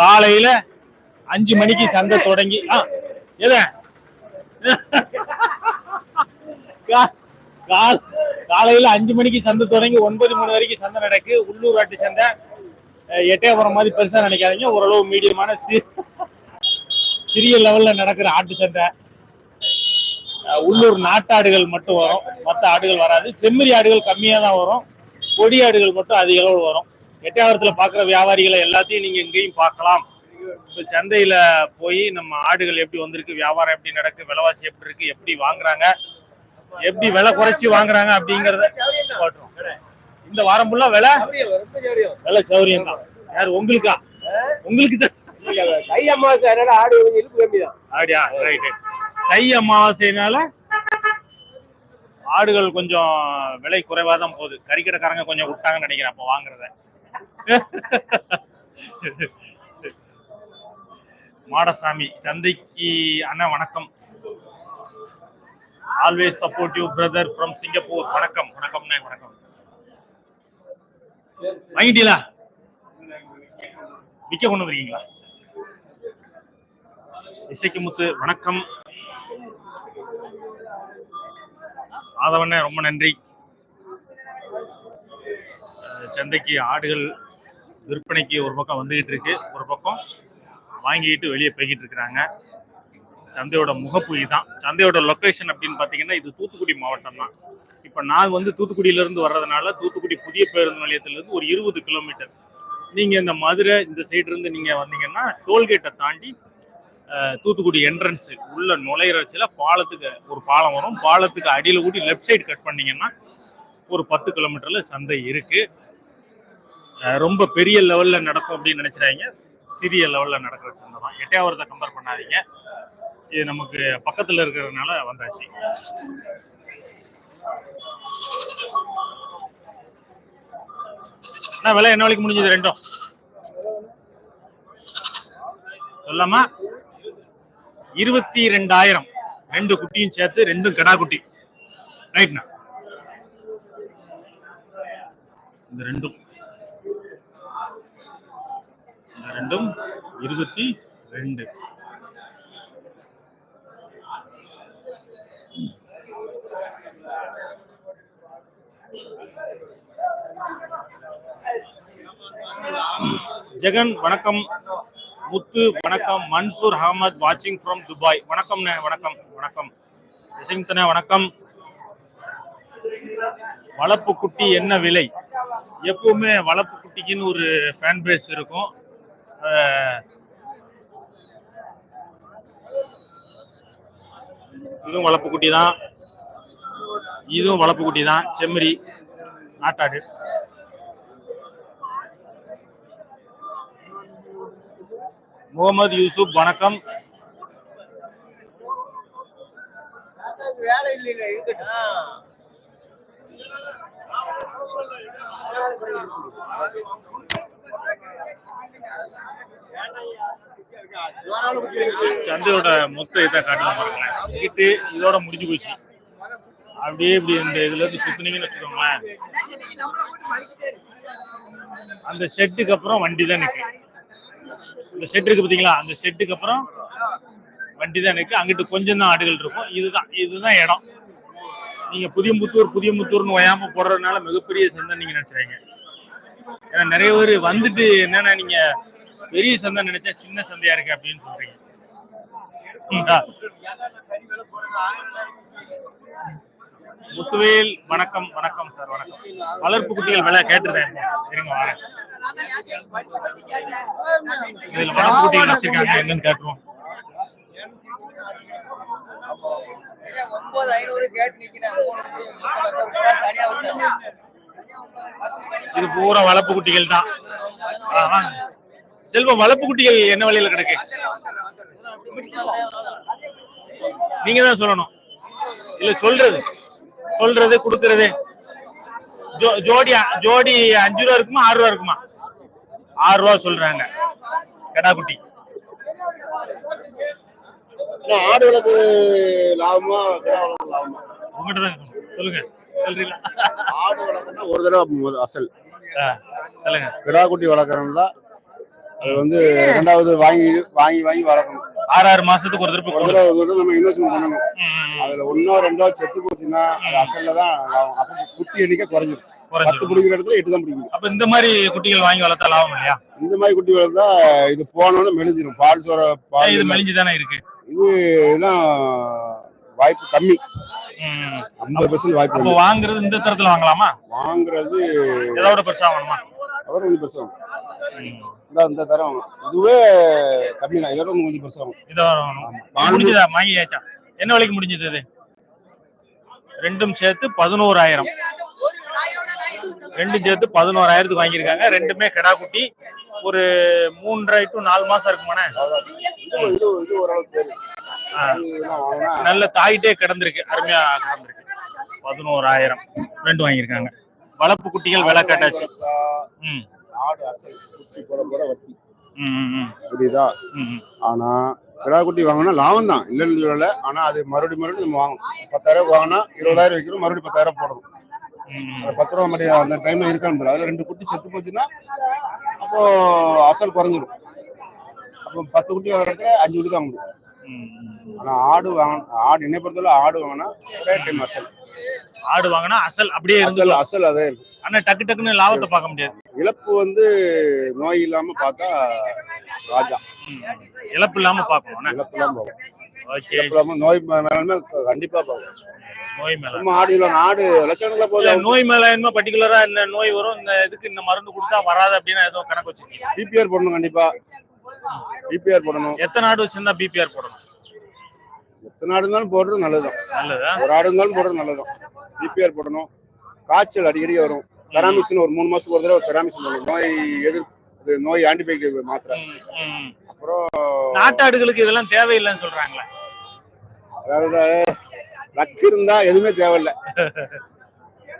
காலையில அஞ்சு மணிக்கு சந்தை தொடங்கி ஆ காலையில அஞ்சு மணிக்கு சந்தை தொடங்கி ஒன்பது மணி வரைக்கும் சந்தை நடக்கு. உள்ளூர் ஆட்டு சந்தை. அஹ், எட்டயபுரம் மாதிரி பெருசா நினைக்காதீங்க. ஓரளவு மீடியமான சிறிய லெவல்ல நடக்கிற ஆட்டு சந்தை. உள்ளூர் நாட்டாடுகள் மட்டும் வரும். மற்ற ஆடுகள் வராது. செம்மறி ஆடுகள் கம்மியா தான் வரும். கொடி ஆடுகள் மட்டும் அதிக அளவு வரும். எட்டயபுரத்துல பாக்குற வியாபாரிகளை எல்லாத்தையும் நீங்க இங்கேயும் பார்க்கலாம். இப்ப சந்தையில போய் நம்ம ஆடுகள் எப்படி வந்திருக்கு வியாபாரம் எப்படி நடக்கு விலைவாசி எப்படி இருக்கு எப்படி வாங்குறாங்க எப்படி விலை குறைச்சி வாங்குறாங்க அப்படிங்கறத போட்டுரும். இந்த வாரம் ஃபுல்லா விலை? விலை சௌரியம் தான். யார் உங்களுக்கா? உங்களுக்கு ச- கை அம்மாவாசை அதனால ஆடு கொஞ்சம் இழுப்பு கம்மி தான் அப்படியா ரைட் தை அமாவாசைனால ஆடுகள் கொஞ்சம் விலை குறைவா தான் போகுது. கறிக்கடைக்காரங்க கொஞ்சம் விட்டாங்கன்னு நினைக்கிறேன் அப்ப வாங்குறத. மாடசாமி சந்தைக்கு அண்ணா வணக்கம். Always supportive brother from Singapore வணக்கம் வணக்கம் வணக்கம். வாங்கிட்டீங்களா? விற்க கொண்டு வந்திருக்கீங்களா? இசைக்கு முத்து வணக்கம். ஆதவண்ண ரொம்ப நன்றி. சந்தைக்கு ஆடுகள் விற்பனைக்கு ஒரு பக்கம் வந்துகிட்டு இருக்கு. ஒரு பக்கம் வாங்கிட்டு வெளியே போய்கிட்டு இருக்கிறாங்க. சந்தையோட முகப்பு இதுதான் சந்தையோட லொக்கேஷன் அப்படின்னு பார்த்தீங்கன்னா இது தூத்துக்குடி மாவட்டம் தான். இப்போ நான் வந்து தூத்துக்குடியிலேருந்து வர்றதுனால தூத்துக்குடி புதிய பேருந்து நிலையத்திலேருந்து ஒரு இருபது கிலோமீட்டர் நீங்கள் இந்த மதுரை இந்த சைடுலேருந்து நீங்கள் வந்தீங்கன்னா டோல்கேட்டை தாண்டி தூத்துக்குடி என்ட்ரன்ஸு உள்ள நுழையிறச்சில பாலத்துக்கு ஒரு பாலம் வரும். பாலத்துக்கு அடியில் கூட்டி லெஃப்ட் சைடு கட் பண்ணீங்கன்னா ஒரு பத்து கிலோமீட்டரில் சந்தை இருக்குது ரொம்ப பெரிய லெவல்ல நடக்கும் அப்படின்னு நினைச்சிடாதீங்க. சிறிய லெவல்ல நடக்கிற சந்தை தான். எட்டையாவரத்தை கம்பேர் பண்ணாதீங்க. இது நமக்கு பக்கத்துல இருக்கிறதுனால வந்தாச்சு. என்ன விலை என்ன விலைக்கு முடிஞ்சது ரெண்டும்? சொல்லாமா இருபத்தி ரெண்டாயிரம். ரெண்டு குட்டியும் சேர்த்து ரெண்டும் கடா குட்டி. ரைட்ண்ணா இந்த ரெண்டும் இந்த ரெண்டும் இருபத்தி ரெண்டு. ஜெகன் வணக்கம். முத்து வணக்கம். மன்சூர் அகமத் வாட்சிங் ஃப்ரம் துபாய். வணக்கம் வணக்கம் வணக்கம். யசங்தனே வணக்கம். வளப்பு குட்டி என்ன விலை? எப்பவுமே வளப்பு குட்டிக்குன்னு ஒரு ஃபேன் பேஸ் இருக்கும். இதுவும் வளர்ப்பு குட்டி தான் இதுவும் வளர்ப்பு குட்டி தான் செம்மறி நாட்டாடு முகமது யூசுப் வணக்கம். வேலை இல்லை இருக்கட்டும் சந்தையோட மொத்த இதை காட்டலாம் பாருங்களேன். இங்கிட்டு இதோட முடிஞ்சு போச்சு. அப்படியே இப்படி இந்த இதுல இருந்து சுத்துனீங்கன்னு வச்சுக்கோங்களேன். அந்த ஷெட்டுக்கு அப்புறம் வண்டி தான் நிக்கு இந்த ஷெட் இருக்கு பாத்தீங்களா? அந்த ஷெட்டுக்கு அப்புறம் வண்டி தான் நிக்கு அங்கிட்டு கொஞ்சம் தான் ஆடுகள் இருக்கும். இதுதான் இதுதான் இடம். நீங்க புதிய முத்தூர் புதிய முத்தூர்னு ஓயாம போடுறதுனால மிகப்பெரிய சந்தை நீங்க நினைச்சுறீங்க ஏன்னா நிறைய பேர் வந்துட்டு என்னன்னா நீங்க பெரிய சந்தை நினைச்சா சின்ன சந்தையா இருக்கு அப்படின்னு சொல்றீங்க. முத்துவேல் வணக்கம் வணக்கம் சார் வணக்கம். வளர்ப்பு குட்டிகள் விலை கேட்டுருந்தேன் இருங்க வாங்க. இதுல வளர்ப்பு குட்டிகள் வச்சிருக்காங்க. என்னன்னு கேட்டுருவோம். இது பூரா வளர்ப்பு குட்டிகள் தான். செல்வம் வளர்ப்பு குட்டிகள் என்ன விலையில கிடக்கு? நீங்க தான் சொல்லணும். இல்ல சொல்றது. சொல்றது கொடுக்கறது. ஜோடி ஜோடி அஞ்சு ரூபா இருக்குமா ஆறு ரூபா இருக்குமா? ஆறு ரூபா சொல்றாங்க. கடா குட்டி. ஆடு வளர்க்கு லாபமா லாபமா? உங்ககிட்ட தான் இருக்கணும். சொல்லுங்க. சொல்றீங்களா? ஆடு வளர்க்கணும்னா ஒரு தடவை அசல். சொல்லுங்க. கிடா குட்டி வளர்க்கறோம்ல அது வந்து ரெண்டாவது வாங்கி வாங்கி வாங்கி வளர்க்கணும். ஆறு ஆறு மாசத்துக்கு ஒரு திருப்பி ஒரு தடவை நம்ம இன்வெஸ்ட்மெண்ட் பண்ணணும். அதுல ஒன்னோ ரெண்டோ செத்து போச்சுன்னா அது அசல்ல தான். அப்ப குட்டி எண்ணிக்கை குறைஞ்சிரும். பத்து பிடிக்கிற இடத்துல எட்டு தான் பிடிக்கணும் அப்ப இந்த மாதிரி குட்டிகள் வாங்கி வளர்த்தா லாபம் இல்லையா? இந்த மாதிரி குட்டி வளர்த்தா இது போனோன்னு மெலிஞ்சிரும். பால் சோற பால் இது மெலிஞ்சு தானே இருக்கு? இதெல்லாம் வாய்ப்பு கம்மி. ஐம்பது பெர்சன்ட் வாய்ப்பு. வாங்குறது இந்த தரத்துல வாங்கலாமா? வாங்குறது இதோட பெருசா வாங்கணுமா? அவர் கொஞ்சம் பெருசாகும். இந்த இந்த தரம் இதுவே கம்மி தான் இதோட கொஞ்சம் பெருசாகும் இதோ பால் முடிஞ்சதா? வாங்கியாச்சா என்ன விலைக்கு முடிஞ்சது இது? ரெண்டும் சேர்த்து பதினோராயிரம். ரெண்டும் சேர்த்து பதினோராயிரத்துக்கு வாங்கியிருக்காங்க. ரெண்டுமே கிடா குட்டி. ஒரு மூன்றரை டு நாலு மாசம் இருக்குமாண்ணே? நல்ல தாயிட்டே கிடந்திருக்கு. அருமையா கிடந்திருக்கு. பதினோராயிரம். ரெண்டு வாங்கியிருக்காங்க. வளர்ப்பு குட்டிகள் விலை கேட்டாச்சு. ம். ஆடு அசல் குட்டி போட போட வட்டி. புரியுதா ஆனா கிடா குட்டி வாங்கினா லாபம் தான். இல்லைன்னு சொல்லல ஆனா அது மறுபடியும் மறுபடியும் நம்ம வாங்கணும். பத்தாயிரம் வாங்கினா இருபதாயிரம் வைக்கிறோம் மறுபடியும் பத்தாயிரம் போடணும். பத்து ரூபா மட்டும் அந்த டைம்ல இருக்கான்னு. அதுல ரெண்டு குட்டி செத்து போச்சுன்னா அப்போ அசல் குறைஞ்சிரும். அப்போ பத்து குட்டி வர இடத்துல அஞ்சு குட்டி தான் முடியும். ஆனா ஆடு வாங்க ஆடு என்னை பொறுத்தவரை ஆடு வாங்கினா ஒரே டைம் அசல். ஆடு வாங்கினா அசல் அப்படியே அசல் அசல் அதே இருக்கும் ஆனா டக்கு டக்குன்னு லாபத்தை பார்க்க முடியாது. இழப்பு வந்து நோய் இல்லாம பார்த்தா ராஜா. இழப்பு இல்லாம பார்க்கணும் இழப்பு இல்லாம ஓகே. இழப்பு இல்லாம நோய் மேலாண்மை கண்டிப்பா போகும் நோய் மேல. சும்மா ஆடு ஆடு லட்சணங்கள போதும். நோய் மேல என்ன பர்டிகுலரா இந்த நோய் வரும் இந்த இதுக்கு இந்த மருந்து கொடுத்தா வராது அப்படின்னு ஏதோ கணக்கு வச்சிருக்கீங்க. பிபிஆர் போடணும் கண்டிப்பா. பிபிஆர் போடணும். எத்தனை ஆடு வச்சிருந்தா பிபிஆர் போடணும்? எத்தனை ஆடு இருந்தாலும் போடுறது நல்லதுதான். நல்லதா? ஒரு ஆடு இருந்தாலும் போடுறது நல்லதுதான். பிபிஆர் போடணும். காய்ச்சல் அடிக்கடி வரும். தெராமிசின் ஒரு மூணு மாசத்துக்கு ஒரு தடவை தெராமிசின் போடணும் நோய் எதிர்ப்பு நோய் ஆன்டிபயோட்டிக் மாத்திரை. அப்புறம் நாட்டாடுகளுக்கு இதெல்லாம் தேவையில்லைன்னு சொல்றாங்களே. அதாவது லக்கு இருந்தா எதுவுமே தேவையில்ல.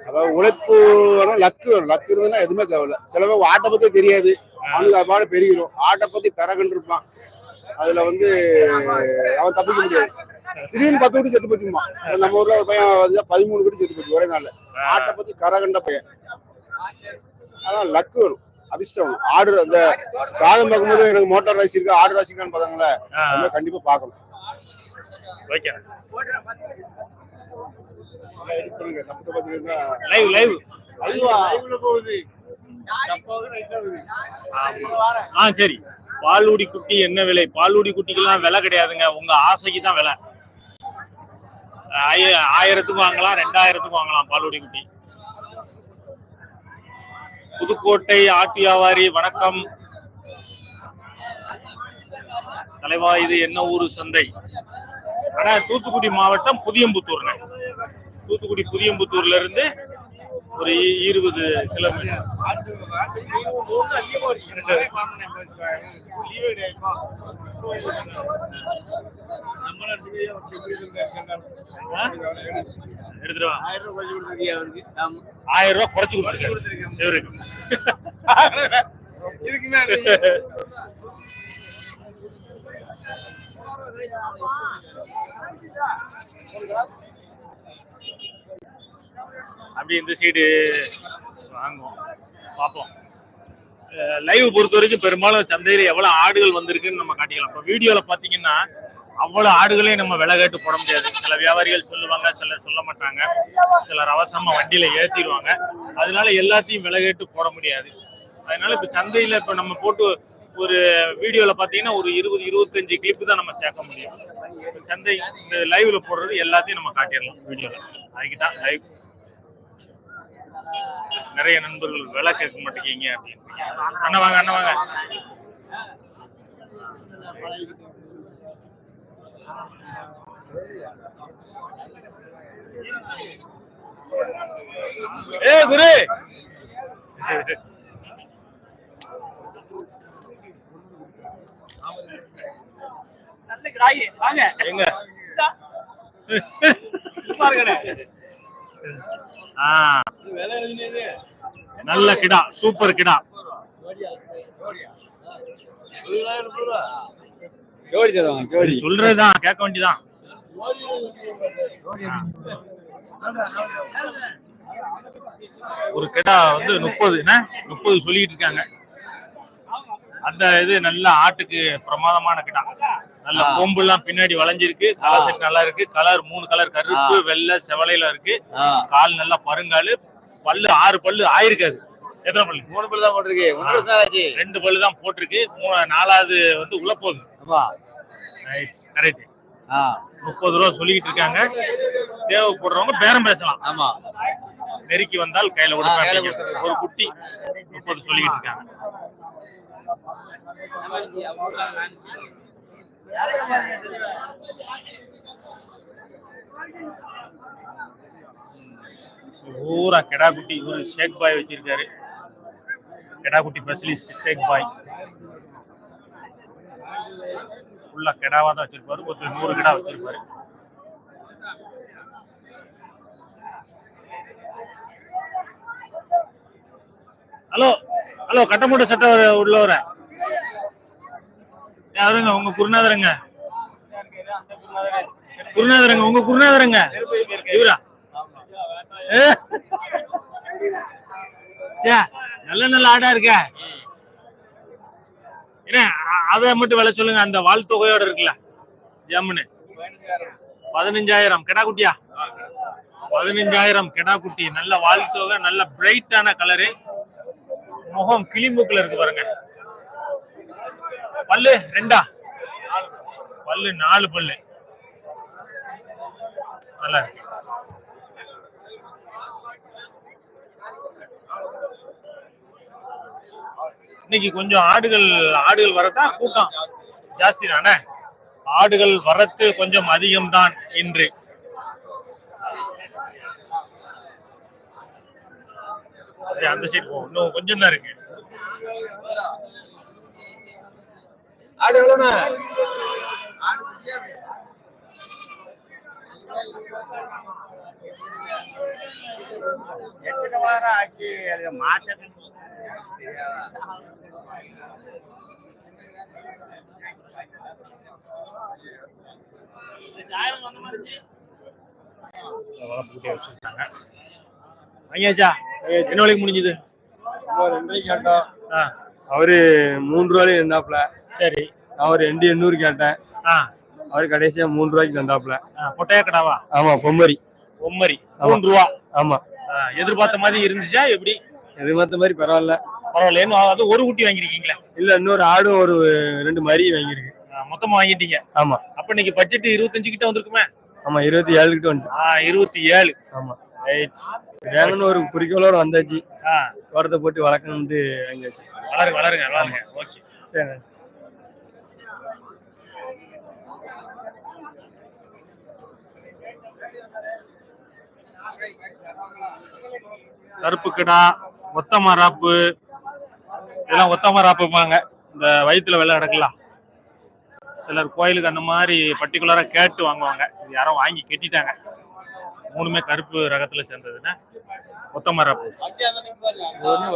அதாவது உழைப்பு வேணும் லக்கு வேணும். லக்கு இருந்ததுன்னா எதுவுமே தேவையில்ல. சில பேர் ஆட்டை பத்தி தெரியாது. அவனுக்கு அது பாடு பெருகிரும். ஆட்டை பத்தி கரகன் இருப்பான். அதுல வந்து அவன் தப்பிக்க முடியாது. திடீர்னு பத்து குட்டி செத்து போச்சுமா நம்ம ஊர்ல ஒரு பையன் வந்து பதிமூணு குட்டி செத்து போச்சு ஒரே நாள்ல. ஆட்டை பத்தி கரகண்ட பையன். அதான் லக்கு வேணும் அதிர்ஷ்டம். ஆடு அந்த சாதம் பார்க்கும்போது எனக்கு மோட்டார் ராசி இருக்கு ஆடு ராசி இருக்கான்னு பார்த்தாங்களே. ஆ, அதெல்லாம் கண்டிப்பா பார்க்கணும். தெரியுதா? Live live halwa. ஆ சரி. பாலூடி குட்டி என்ன விலை? பாலூடி குட்டிக்கெல்லாம் விலை கிடையாதுங்க. உங்க ஆசைக்கு தான் விலை. ஆய- ஆயிரத்துக்கு வாங்கலாம் ரெண்டாயிரத்துக்கு வாங்கலாம் பாலுடி குட்டி புதுக்கோட்டை ஆட்டு வியாபாரி வணக்கம் தலைவா இது என்ன ஊரு சந்தை ஆனா தூத்துக்குடி மாவட்டம் புதியம்புத்தூர்ங்க தூத்துக்குடி புதியம்புத்தூர்ல இருந்து ஒரு இருபது கிலோமீட்டர் ஆயிரம் ரூபாய் குறைச்சு கொடுத்துருக்கேன் இவருக்கு அப்படி இந்த சீடு வாங்குவோம். பார்ப்போம். லைவ் பொறுத்த வரைக்கும் பெரும்பாலும் சந்தையில எவ்வளவு ஆடுகள் வந்திருக்குன்னு நம்ம காட்டிக்கலாம். இப்போ வீடியோல பாத்தீங்கன்னா அவ்வளவு ஆடுகளையும் நம்ம விலை கேட்டு போட முடியாது. சில வியாபாரிகள் சொல்லுவாங்க சிலர் சொல்ல மாட்டாங்க. சிலர் அவசரமா வண்டியில ஏத்திடுவாங்க. அதனால எல்லாத்தையும் விலை கேட்டு போட முடியாது. அதனால இப்ப சந்தையில இப்ப நம்ம போட்டு ஒரு வீடியோல பாத்தீங்கன்னா ஒரு இருபது இருபத்தஞ்சு கிளிப்பு தான் நம்ம சேர்க்க முடியும். சந்தை இந்த லைவ்ல போடுறது எல்லாத்தையும் நம்ம காட்டிடலாம். வீடியோல அதுக்கு தான் லைவ் நிறைய நண்பர்கள் விலை கேட்க மாட்டேங்க அப்படின்னு. அண்ணா வாங்க அண்ணா வாங்க. ஏ குரு! எங்க? ஆ. நல்ல கிடா சூப்பர் கிடா. சொல்றதுதான் கேட்க வேண்டியதான் ஒரு கிடா வந்து முப்பது என்ன? முப்பது சொல்லிட்டு இருக்காங்க. அந்த இது நல்ல ஆட்டுக்கு பிரமாதமான கிடா. நல்ல. கொம்பு எல்லாம் பின்னாடி வளைஞ்சிருக்கு. கலர் ஆ. செட் நல்லா இருக்கு. கலர் மூணு கலர் கருப்பு வெள்ளை செவலையில இருக்கு. கால் நல்லா பருங்காலு பல்லு ஆறு பல்லு ஆயிருக்காது எத்தனை பல்லு? மூணு பேர் தான் போட்டிருக்கு. ஒன்றரை வருஷம் ஆச்சு ரெண்டு பல்லு தான் போட்டிருக்கு. மூணு நாலாவது வந்து உள்ள போகுது. ஆமா கரெக்ட் ஆ. முப்பது ரூபா சொல்லிக்கிட்டு இருக்காங்க. தேவைப்படுறவங்க பேரம் பேசலாம். ஆமா. நெருக்கி வந்தால் கையில கொடுத்துடலாம். ஒரு குட்டி முப்பது சொல்லிக்கிட்டு இருக்காங்க. பூரா கெடா குட்டி. ஒரு ஷேக் பாய் வச்சிருக்காரு. கெடாக்குட்டி ஸ்பெஷலிஸ்ட் ஷேக் பாய். ஃபுல்லா கெடாவா தான் வச்சிருப்பாரு. ஒரு நூறு கிடா வச்சிருப்பாரு. ஹலோ ஹலோ கட்டமூட்ட சட்டை உள்ளவர யாருங்க உங்க குருநாதருங்க. குருநாதருங்க உங்க குருநாதருங்க. இவரா? நல்ல நல்ல ஆடா இருக்க. என்ன அதை மட்டும் விலை சொல்லுங்க அந்த வாழ் தொகையோட இருக்குல்ல ஜம்முன்னு பதினஞ்சாயிரம் கெடா குட்டியா? பதினஞ்சாயிரம் கெடா குட்டி நல்ல வாழ் தொகை நல்ல பிரைட்டான கலரு. முகம் கிளிமூக்குல இருக்கு பாருங்க. பல்லு ரெண்டா? பல்லு நாலு பல்லு. நல்லா இருக்கு. இன்னைக்கு கொஞ்சம் ஆடுகள் ஆடுகள் வரதா கூட்டம்? ஜாஸ்தி தானே ஆடுகள் வரத்து கொஞ்சம் அதிகம்தான் இன்று. அந்த சைடு போகும் இன்னும் கொஞ்சம் தான் இருக்கு. எத்தனை வாரம் ஆச்சு? அது மாற்ற வளர்ப்புக்கிட்டே வச்சிருக்காங்க வாங்கியாச்சா என்ன வரைக்கும் முடிஞ்சது கேட்டோம் அவரு மூணு ரூபாய்க்கு இருந்தாப்ல சரி. நான் ஒரு ரெண்டு எண்ணூறு கேட்டேன். அவரு கடைசியா மூணு ரூபாய்க்கு தந்தாப்ல பொட்டையா கடாவா? ஆமா பொம்மரி. ஒம்மரி ஆமா. மூணு ரூபா. ஆமா. எதிர்பார்த்த மாதிரி இருந்துச்சா எப்படி? எது மத்த மாதிரி பரவாயில்ல. பரவாயில்ல. இன்னும் அது ஒரு குட்டி வாங்கிருக்கீங்களா? இல்ல இன்னொரு ஆடும் ஒரு ரெண்டு மரி வாங்கியிருக்கு. மொத்தமா வாங்கிட்டீங்க. ஆமா. அப்ப இன்னைக்கு பட்ஜெட் இருபத்தஞ்சு கிட்ட வந்திருக்குமே? ஆமா இருபத்தி ஏழு கிட்ட வந்து ஆ இருபத்தி ஏழு. ஆமா. வேணும்னு ஒரு குறிக்கோளோட வந்தாச்சு. தோட்டத்தை போட்டு வளர்க்கணும்ட்டு வாங்கியாச்சு. வளருங்க வளருங்க வளருங்க. ஓகே. சரி கருப்பு கிடா ஒத்த மராப்பு இதெல்லாம் ஒத்தமர மராப்புப்பாங்க இந்த வயிற்றுல வெள்ளை கிடக்கலாம். சிலர் கோயிலுக்கு அந்த மாதிரி பர்டிகுலராக கேட்டு வாங்குவாங்க. இது யாரோ வாங்கி கெட்டிட்டாங்க. மூணுமே கருப்பு ரகத்துல சேர்ந்ததுன்னா ஒத்தமராப்பு ஒன்று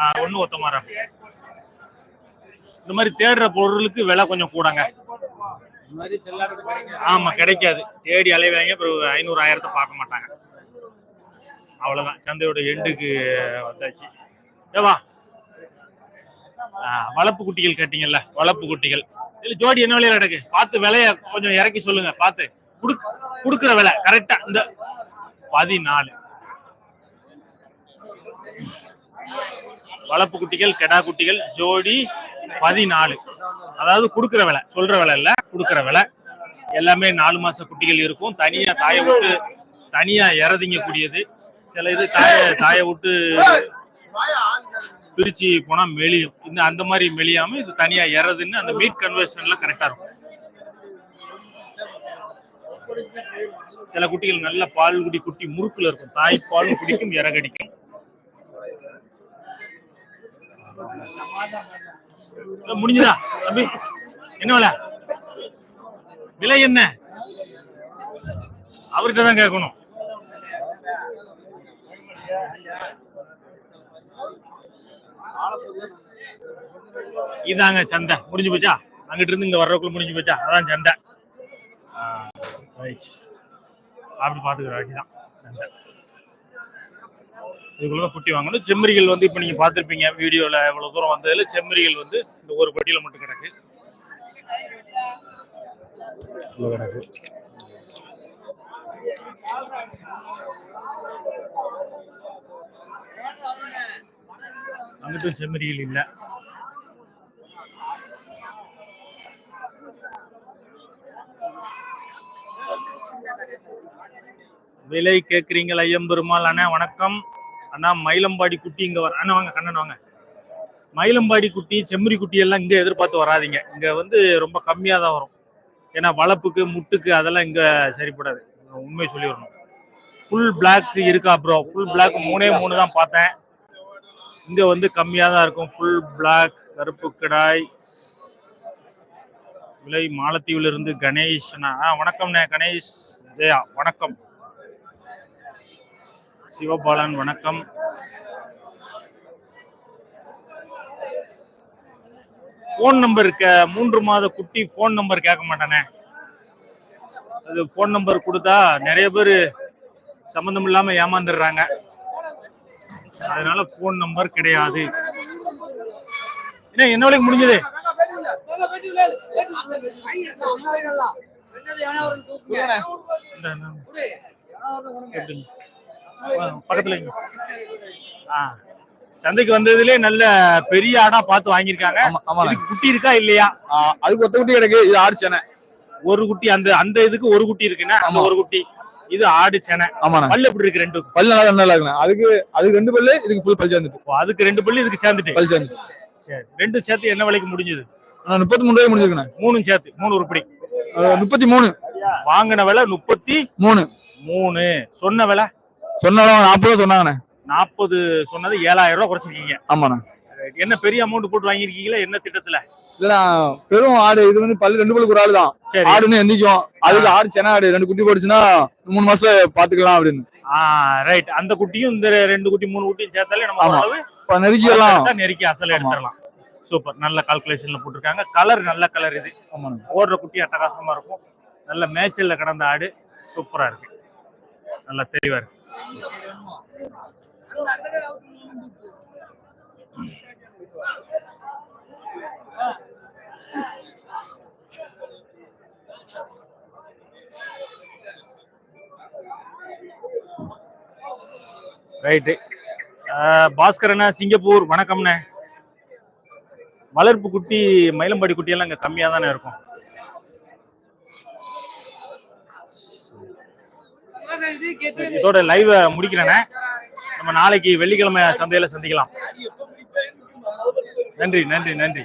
ஆ ஒண்ணு ஒத்த இந்த மாதிரி தேடுற பொருளுக்கு விலை கொஞ்சம் கூடங்க. ஆமா கிடைக்காது. தேடி அலைவாங்க அப்புறம் ஐநூறு ஆயிரத்தை பார்க்க மாட்டாங்க. அவ்வளவுதான். சந்தையோட எண்டுக்கு வந்தாச்சு. ஏவா வளர்ப்பு குட்டிகள் கேட்டீங்கல்ல வளர்ப்பு குட்டிகள். இதுல ஜோடி என்ன விலையில கிடக்கு? பார்த்து விலைய கொஞ்சம் இறக்கி சொல்லுங்க பார்த்து. குடுக் குடுக்குற விலை கரெக்டா இந்த பதினாலு. வளர்ப்பு குட்டிகள் கெடா குட்டிகள் ஜோடி பதினாலு. அதாவது குடுக்குற விலை சொல்ற விலை இல்ல குடுக்குற விலை. எல்லாமே நாலு மாச குட்டிகள் இருக்கும். தனியா தாயை விட்டு தனியா இறதிங்க கூடியது. சில இது தாய தாயை விட்டு பிரிச்சு போனா மெலியும். இந்த அந்த மாதிரி மெலியாம இது தனியா இறதுன்னு அந்த மீட் கன்வர்ஷன்ல கரெக்டா இருக்கும். சில குட்டிகள் நல்ல பால் குடி குட்டி முறுக்குல இருக்கும். தாய் பால் குடிக்கும் இறகடிக்கும் முடிஞ்சதா தம்பி? என்ன விலை? விலை என்ன? அவர்கிட்ட தான் கேட்கணும். இதாங்க சந்தை. முடிஞ்சு போச்சா? அங்கிட்டு இருந்து இங்க வர்றதுக்குள்ள முடிஞ்சு போச்சா? அதான் சந்தை. அப்படி பாத்துக்கிற வாட்டிதான் சந்தை. இதுக்குள்ள குட்டி வாங்கணும். செம்மறிகள் வந்து இப்போ நீங்கள் பார்த்துருப்பீங்க வீடியோவில் இவ்வளோ தூரம் வந்ததுல. செம்மறிகள் வந்து இந்த ஒரு பட்டியில் மட்டும் கிடக்கு. கிடக்கு. அங்கிட்டும் செம்மறியில் இல்ல. விலை கேக்குறீங்களா ஐயம்பெருமாள் அண்ணா வணக்கம். அண்ணா மயிலம்பாடி குட்டி இங்க வர அண்ணா வாங்க கண்ணன் வாங்க. மயிலம்பாடி குட்டி செம்மறி குட்டி எல்லாம் இங்க எதிர்பார்த்து வராதீங்க. இங்க வந்து ரொம்ப கம்மியா தான் வரும். ஏன்னா வளப்புக்கு முட்டுக்கு அதெல்லாம் இங்க சரிப்படாது. உண்மை சொல்லி வரணும் ஃபுல் பிளாக் இருக்கா ப்ரோ ஃபுல் பிளாக் மூணே மூணு தான் பார்த்தேன். இங்க வந்து கம்மியா தான் இருக்கும். ஃபுல் பிளாக் கருப்பு கிடாய். விலை மாலத்தீவுல இருந்து கணேஷ்னா வணக்கம்ண்ணே கணேஷ். ஜெயா வணக்கம். சிவபாலன் வணக்கம். ஃபோன் நம்பர் மூன்று மாத குட்டி ஃபோன் நம்பர் கேட்க மாட்டானே. அது ஃபோன் நம்பர் கொடுத்தா நிறைய பேர் சம்மந்தம் இல்லாம ஏமாந்துடுறாங்க. அதனால ஃபோன் நம்பர் கிடையாது. என்ன என்ன வேலைக்கு முடிஞ்சது? பக்கத்துல சந்தைக்கு வந்ததுலயே நல்ல பெரிய ஆடா பார்த்து வாங்கியிருக்காங்க. குட்டி இருக்கா இல்லையா? அதுக்கு ஒத்த குட்டி கிடக்கு இது சேனை ஒரு குட்டி அந்த அந்த இதுக்கு ஒரு குட்டி இருக்குன்னா அந்த. ஒரு குட்டி. இது ஆடு சேனை. ஆமாண்ணே. பல்லு எப்படி இருக்கு ரெண்டு? பல்லு நல்லா நல்லா இருக்குண்ணே. அதுக்கு அதுக்கு ரெண்டு பல்லு இதுக்கு ஃபுல் பல் சேர்ந்துட்டு. அதுக்கு ரெண்டு பல்லு இதுக்கு சேர்ந்துட்டு. பல் சேர்ந்துட்டு. சரி ரெண்டும் சேர்த்து என்ன விலைக்கு முடிஞ்சது? முப்பத்தி மூணு ரூபாய் முடிஞ்சிருக்கேன் மூணும் சேர்த்து மூணு உருப்படி. முப்பத்தி மூணு. வாங்கின விலை முப்பத்தி மூணு. மூணு. சொன்ன விலை? சொன்னாலும் நாற்பது ரூபா சொன்னாங்கண்ணே. நாற்பது சொன்னது ஏழாயிரம் ரூபாய் குறைச்சிருக்கீங்க. ஆமாண்ணே. என்ன பெரிய அமௌண்ட் போட்டு வாங்கியிருக்கீங்களா? என்ன திட்டத்துல? இதெல்லாம் பெரும் ஆடு. இது வந்து பல்லு ரெண்டு பல்லுக்கு ஒரு ஆடு தான் சரி. ஆடுன்னு எந்திக்கும் அதுக்கு ஆடு சேனை ஆடு ரெண்டு குட்டி போட்டுச்சுன்னா மூணு மாசத்துல பாத்துக்கலாம் அப்படின்னு. ஆ ரைட் அந்த குட்டியும் இந்த ரெண்டு குட்டி மூணு குட்டியும் சேர்த்தாலே நம்ம இப்ப நெருக்கிடலாம். நெருக்கி அசல். எடுத்துடலாம். சூப்பர் நல்ல கால்குலேஷன்ல போட்டிருக்காங்க. கலர் நல்ல கலர் இது. ஓடுற குட்டி அட்டகாசமா இருக்கும். நல்ல மேய்ச்சல்ல கிடந்த ஆடு. சூப்பரா இருக்கு. நல்ல தெளிவா இருக்கு. ரைட்டு பாஸ்கரண்ணா சிங்கப்பூர் வணக்கம்ண்ணே. வளர்ப்பு குட்டி மயிலம்பாடி குட்டி எல்லாம் கம்மியாக தானே இருக்கும். இதோட லைவை முடிக்கிறேண்ணே. நம்ம நாளைக்கு வெள்ளிக்கிழமை சந்தையில் சந்திக்கலாம். நன்றி நன்றி நன்றி.